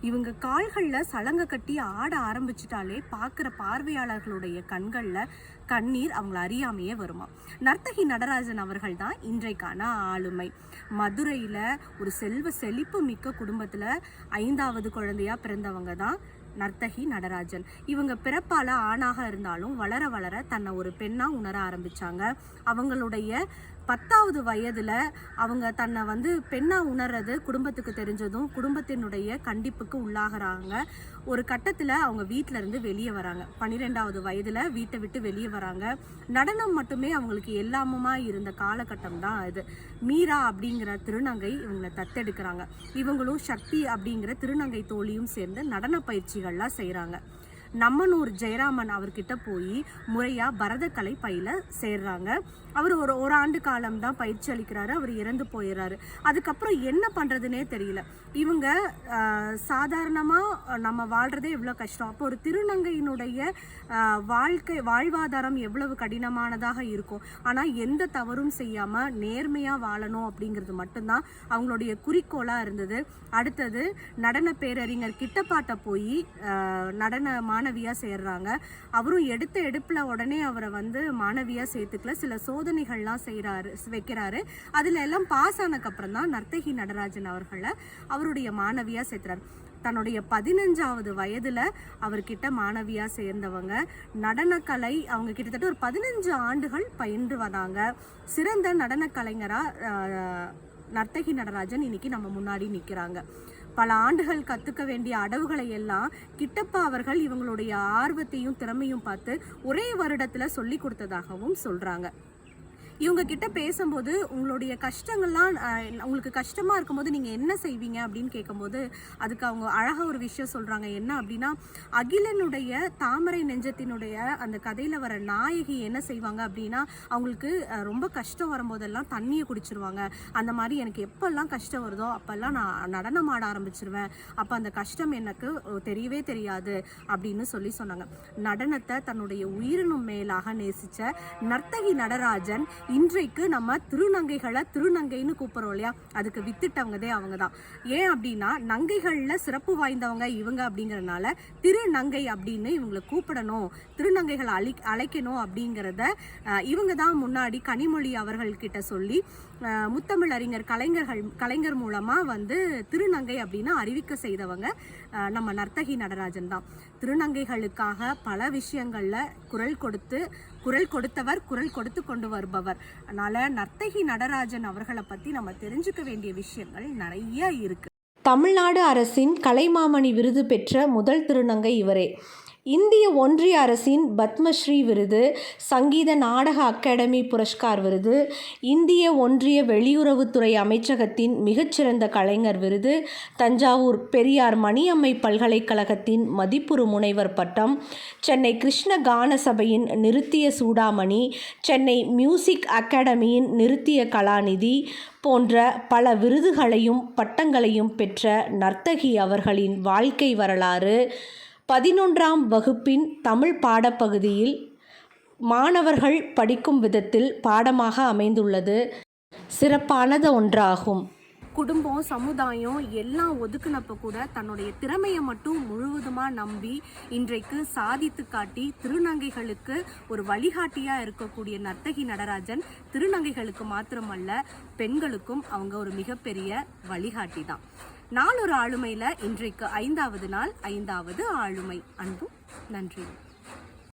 இவங்க கால்களில் சலங்கை கட்டி ஆட ஆரம்பிச்சிட்டாலே பார்க்குற பார்வையாளர்களுடைய கண்களில் கண்ணீர் அவங்கள அறியாமையே வருமா? நர்த்தகி நடராஜன் அவர்கள் தான் இன்றைக்கான ஆளுமை. மதுரையில் ஒரு செல்வ செழிப்பு மிக்க குடும்பத்தில் ஐந்தாவது குழந்தையா பிறந்தவங்க தான் நர்த்தகி நடராஜன். இவங்க பிறப்பால ஆணாக இருந்தாலும் வளர வளர தன்னை ஒரு பெண்ணாக உணர ஆரம்பித்தாங்க அவங்களுடைய பத்தாவது வயதில் அவங்க தன்னை வந்து பெண்ணாக உணர்றது குடும்பத்துக்கு தெரிஞ்சதும் குடும்பத்தினுடைய கண்டிப்புக்கு உள்ளாகிறாங்க. ஒரு கட்டத்தில் அவங்க வீட்டிலேருந்து இருந்து வெளியே வராங்க. பன்னிரெண்டாவது வயதில் வீட்டை விட்டு வெளியே வராங்க. நடனம் மட்டுமே அவங்களுக்கு எல்லாமுமா இருந்த காலகட்டம் தான் இது மீரா அப்படிங்கிற திருநங்கை இவங்களை தத்தெடுக்கிறாங்க. இவங்களும் சக்தி அப்படிங்கிற திருநங்கை தோழியும் சேர்ந்து நடன பயிற்சிகள் பயிற்சிகள்லாம் செய்கிறாங்க நம்மனூர் ஜெயராமன் அவர்கிட்ட போய் முறையாக பரதக்கலை பயில சேர்றாங்க. அவர் ஒரு ஒரு ஆண்டு காலம் தான் பயிற்சி அளிக்கிறாரு அவர் இறந்து போயிடுறாரு அதுக்கப்புறம் என்ன பண்ணுறதுனே தெரியல. இவங்க சாதாரணமாக நம்ம வாழ்கிறதே இவ்வளோ கஷ்டம். அப்போ ஒரு திருநங்கையினுடைய வாழ்க்கை வாழ்வாதாரம் எவ்வளவு கடினமானதாக இருக்கும். ஆனால் எந்த தவறும் செய்யாமல் நேர்மையாக வாழணும் அப்படிங்கிறது மட்டும்தான் அவங்களுடைய குறிக்கோளாக இருந்தது. அடுத்தது நடன பேரறிஞர் கிட்டப்பாட்டை போய் நடனமா மாணவியாக சேர்றாங்க. அவரும் எடுத்த எடுப்பில் உடனே அவரை வந்து மாணவியாக சேர்த்துக்கல. சில சோதனைகள்லாம் செய்கிறாரு வைக்கிறாரு. அதில் எல்லாம் பாஸ் ஆனதுக்கப்புறம் தான் நர்த்தகி நடராஜன் அவர்களை அவருடைய மாணவியாக சேர்த்துறாரு. தன்னுடைய பதினஞ்சாவது வயதுல அவர்கிட்ட மாணவியா சேர்ந்தவங்க. நடனக்கலை அவங்க கிட்டத்தட்ட ஒரு பதினஞ்சு ஆண்டுகள் பயின்று வந்தாங்க. சிறந்த நடன கலைஞரா நர்த்தகி நடராஜன் இன்னைக்கு நம்ம முன்னாடி நிற்கிறாங்க பல ஆண்டுகள் கத்துக்க வேண்டிய அடவுகளை எல்லாம் கிட்டப்பா அவர்கள் இவங்களுடைய ஆர்வத்தையும் திறமையும் பார்த்து ஒரே வருடத்துல சொல்லி கொடுத்ததாகவும் சொல்றாங்க. இவங்க கிட்ட பேசும்போது உங்களுடைய கஷ்டங்கள்லாம் உங்களுக்கு கஷ்டமாக இருக்கும்போது நீங்கள் என்ன செய்வீங்க அப்படின்னு கேட்கும்போது அதுக்கு அவங்க அழகாக ஒரு விஷயம் சொல்கிறாங்க என்ன அப்படின்னா அகிலனுடைய தாமரை நெஞ்சத்தினுடைய அந்த கதையில் வர நாயகி என்ன செய்வாங்க அப்படின்னா அவங்களுக்கு ரொம்ப கஷ்டம் வரும்போதெல்லாம் தண்ணியை குடிச்சிருவாங்க. அந்த மாதிரி எனக்கு எப்போல்லாம் கஷ்டம் வருதோ அப்போல்லாம் நான் நடனம் ஆட ஆரம்பிச்சிருவேன். அப்போ அந்த கஷ்டம் எனக்கு தெரியவே தெரியாது அப்படின்னு சொல்லி சொன்னாங்க. நடனத்தை தன்னுடைய உயிரினும் மேலாக நேசித்த நர்த்தகி நடராஜன் இன்றைக்கு நம்ம திருநங்கைகளை திருநங்கைன்னு கூப்பிட்றோம் இல்லையா? அதுக்கு வித்துட்டவங்கதே அவங்க தான் ஏன் அப்படின்னா நங்கைகளில் சிறப்பு வாய்ந்தவங்க இவங்க அப்படிங்கறதுனால திருநங்கை அப்படின்னு இவங்களை கூப்பிடணும் திருநங்கைகளை அழி அழைக்கணும் அப்படிங்கிறத இவங்க தான் முன்னாடி கனிமொழி அவர்கள்கிட்ட சொல்லி முத்தமிழ் அறிஞர் கலைஞர்கள் கலைஞர் மூலமாக வந்து திருநங்கை அப்படின்னு அறிவிக்க செய்தவங்க நம்ம நர்த்தகி நடராஜன் தான். திருநங்கைகளுக்காக பல விஷயங்களில் குரல் கொடுத்து குரல் கொடுத்தவர் குரல் கொடுத்து கொண்டு வருபவர். அதனால நர்த்தகி நடராஜன் அவர்களை பற்றி நம்ம தெரிஞ்சுக்க வேண்டிய விஷயங்கள் நிறைய இருக்கு. தமிழ்நாடு அரசின் கலைமாமணி விருது பெற்ற முதல் திருநங்கை இவரே. இந்திய ஒன்றிய அரசின் பத்மஸ்ரீ விருது சங்கீத நாடக அகாடமி புரஸ்கார் விருது இந்திய ஒன்றிய வெளியுறவுத்துறை அமைச்சகத்தின் மிகச்சிறந்த கலைஞர் விருது தஞ்சாவூர் பெரியார் மணியம்மை பல்கலைக்கழகத்தின் மதிப்புறு முனைவர் பட்டம் சென்னை கிருஷ்ண கான சபையின் நிறுத்திய சூடாமணி சென்னை மியூசிக் அகாடமியின் நிறுத்திய கலாநிதி போன்ற பல விருதுகளையும் பட்டங்களையும் பெற்ற நர்த்தகி அவர்களின் வாழ்க்கை வரலாறு பதினொன்றாம் வகுப்பின் தமிழ் பாடப்பகுதியில் மாணவர்கள் படிக்கும் விதத்தில் பாடமாக அமைந்துள்ளது. சிறப்பானது ஒன்றாகும். குடும்பம் சமுதாயம் எல்லாம் ஒதுக்குனப்ப கூட தன்னுடைய திறமையை மட்டும் முழுவதுமாக நம்பி இன்றைக்கு சாதித்து காட்டி திருநங்கைகளுக்கு ஒரு வழிகாட்டியாக இருக்கக்கூடிய நர்த்தகி நடராஜன் திருநங்கைகளுக்கு மாத்திரமல்ல பெண்களுக்கும் அவங்க ஒரு மிகப்பெரிய வழிகாட்டி தான் நாளொரு ஆளுமையில் இன்றைக்கு ஐந்தாவது நாள் ஐந்தாவது ஆளுமை. அன்பும் நன்றி